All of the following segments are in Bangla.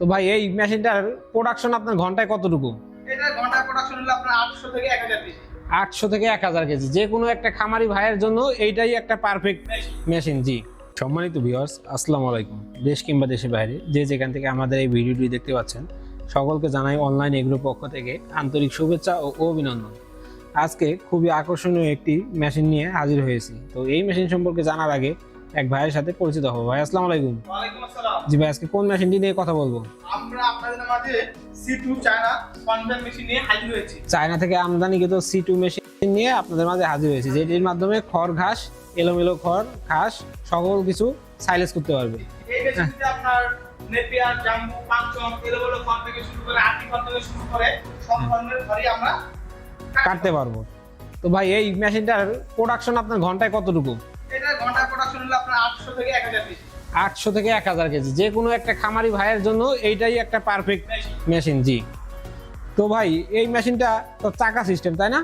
তো ভাই এই মেশিনটার প্রোডাকশন আপনার ঘন্টায় কতটুকু? এটা ঘণ্টা প্রোডাকশন হলো আপনার আটশো থেকে এক হাজার পিস আটশো থেকে এক হাজার কেজি। যে কোনো একটা খামারি ভাইয়ের জন্য এইটাই একটা পারফেক্ট মেশিন জি। সম্মানিত ভিউয়ার্স আসসালামু আলাইকুম। দেশ কিংবা দেশের বাইরে যে যেখান থেকে আমাদের এই ভিডিওটি দেখতে পাচ্ছেন সকলকে জানাই অনলাইন এগ্রো পক্ষ থেকে আন্তরিক শুভেচ্ছা ও অভিনন্দন। আজকে খুবই আকর্ষণীয় একটি মেশিন নিয়ে হাজির হয়েছি। তো এই মেশিন সম্পর্কে জানার আগে এক ভাইয়ের সাথে পরিচিত হব। ভাই আসসালামু আলাইকুম। ওয়ালাইকুম আসসালাম। জি ভাই আজকে কোন মেশিনটি নিয়ে কথা বলব? আমরা আপনাদের মাঝে সি টু চায়না কনভেন মেশিন নিয়ে হাজির হয়েছি। চায়না থেকে আমদানিকৃত সি টু মেশিন নিয়ে আপনাদের মাঝে হাজির হয়েছে যেটির মাধ্যমে খড় ঘাস এলোমেলো খড় ঘাস সকল কিছু সাইলেজ করতে পারবে। এই মেশিনটিতে আপনার নেপিয়ার জাম্বু পাঁচম এলোমেলো ফল থেকে শুরু করে আটি ফল থেকে শুরু করে সব ধরনের ঘরই আমরা কাটতে পারব। তো ভাই এই মেশিনটার প্রোডাকশন আপনার ঘন্টায় কতটুকু? এটা ঘণ্টা প্রোডাকশন হলো আপনার আটশো থেকে এক হাজার পিস আটশো থেকে এক হাজার কেজি। যে কোনো একটা খামারি ভাইয়ের জন্য এইটাই একটা পারফেক্ট মেশিন জি। তো ভাই, এই মেশিনটা তো চাকা সিস্টেম তাই না?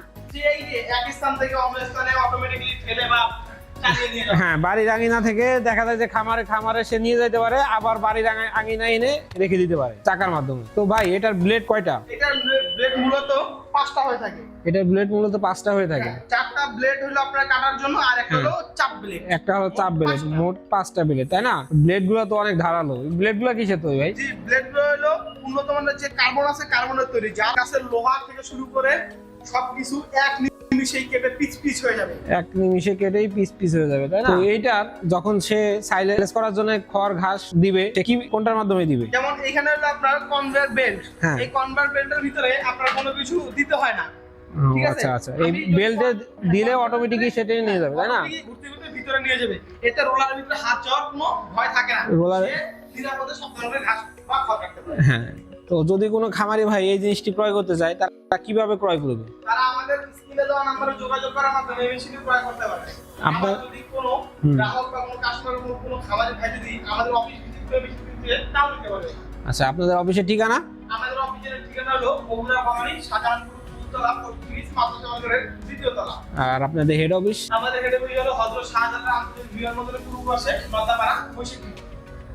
হ্যাঁ বাড়ির আঙিনা থেকে দেখা যায় যে খামারে খামারে সে নিয়ে যেতে পারে আবার বাড়ির আঙিনা এনে রেখে দিতে পারে চাকার মাধ্যমে। তো ভাই এটার ব্লেড কয়টা? এটার ব্লেড মূলত পাঁচটা হয়ে থাকে। এটার ব্লেড মূলত পাঁচটা হয়ে থাকে। চারটা ব্লেড হলো আপনার কাটার জন্য আর একটা হলো চাপ ব্লেড একটা হলো চাপ ব্লেড মোট পাঁচটা ব্লেড তাই না? ব্লেডগুলো তো অনেক ধারালো। ব্লেডগুলো কিসের তৈরি ভাই? জি ব্লেড হলো উন্নত মানের যে কার্বন আছে কার্বনের তৈরি। যা গাছের লোহা থেকে শুরু করে সবকিছু এক নিমিষেই কেটে পিচ পিচ হয়ে যাবে। এক নিমিষে কেটেই পিস পিস হয়ে যাবে তাই না? তো এইটার যখন সে সাইলেন্স করার জন্য খড় ঘাস দিবে সে কি কোনটার মাধ্যমে দিবে? যেমন এখানে হলো আপনার কনভেয়ার বেল্ট হ্যাঁ। এই কনভেয়ার বেল্টের ভিতরে আপনার কোনো কিছু দিতে হয় না। ঠিক আছে? আচ্ছা আচ্ছা। এই আমি বেল্টে দিলে অটোমেটিকই সেটাই নিয়ে যাবে তাই না? ঘুরতে ঘুরতে ভিতরে নিয়ে যাবে। এতে রোলারের ভিতরে হাত যাওয়ার কোনো ভয় থাকে না। রোলারে- সে নিরাপদে সব ধরনের ঘাস বা খড় কাটতে পারে হ্যাঁ। তো যদি কোনো খামারি ভাই এই জিনিসটি ক্রয় করতে চায় তারা কীভাবে ক্রয় করবে? তারা আমাদের স্ক্রিনে দেওয়া নাম্বারে যোগাযোগ করার মাধ্যমে এই মেশিনটি ক্রয় করতে পারে আপনার- যদি কোনো গ্রাহক বা কোনো কাস্টমার কোনো কোনো খামারি ভাই যদি আমাদের অফিস ভিজিট করে মেশিন কিনতে তাও নিতে পারবে। আচ্ছা আপনাদের অফিসের ঠিকানা? আমাদের অফিসের ঠিকানা হলো বগুড়া বাঙালি শাহজাহানপুর দুতলা পঁয়ত্রিশ মাদ্রাসা বাজারের দ্বিতীয় তলা। আর আপনাদের হেড অফিস আমাদের হেডে বই হলো হজরত শাহজাহান আন্তর্জাতিক বিমানবন্দরের পূর্ব পাশে নদাপাড়া বৈশাখী।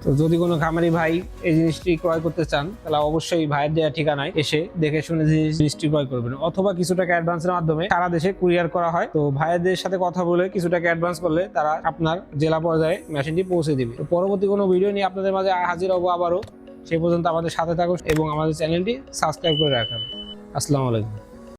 তো যদি কোনো খামারি ভাই এই জিনিসটি ক্রয় করতে চান, তাহলে অবশ্যই ভাইয়ের দেওয়া ঠিকানায় এসে দেখে শুনে জিনিস- জিনিসটি ক্রয় করবেন। অথবা কিছু টাকা অ্যাডভান্সের মাধ্যমে সারা দেশে কুরিয়ার করা হয়। তো ভাইয়েরদের সাথে কথা বলে কিছু টাকা অ্যাডভান্স করলে তারা আপনার জেলা পর্যায়ে মেশিনটি পৌঁছে দিবে। তো পরবর্তী কোনো ভিডিও নিয়ে আপনাদের মাঝে হাজির হব আবারও। সেই পর্যন্ত আমাদের সাথে থাকুন এবং আমাদের চ্যানেলটি সাবস্ক্রাইব করে রাখুন। আসসালামু আলাইকুম।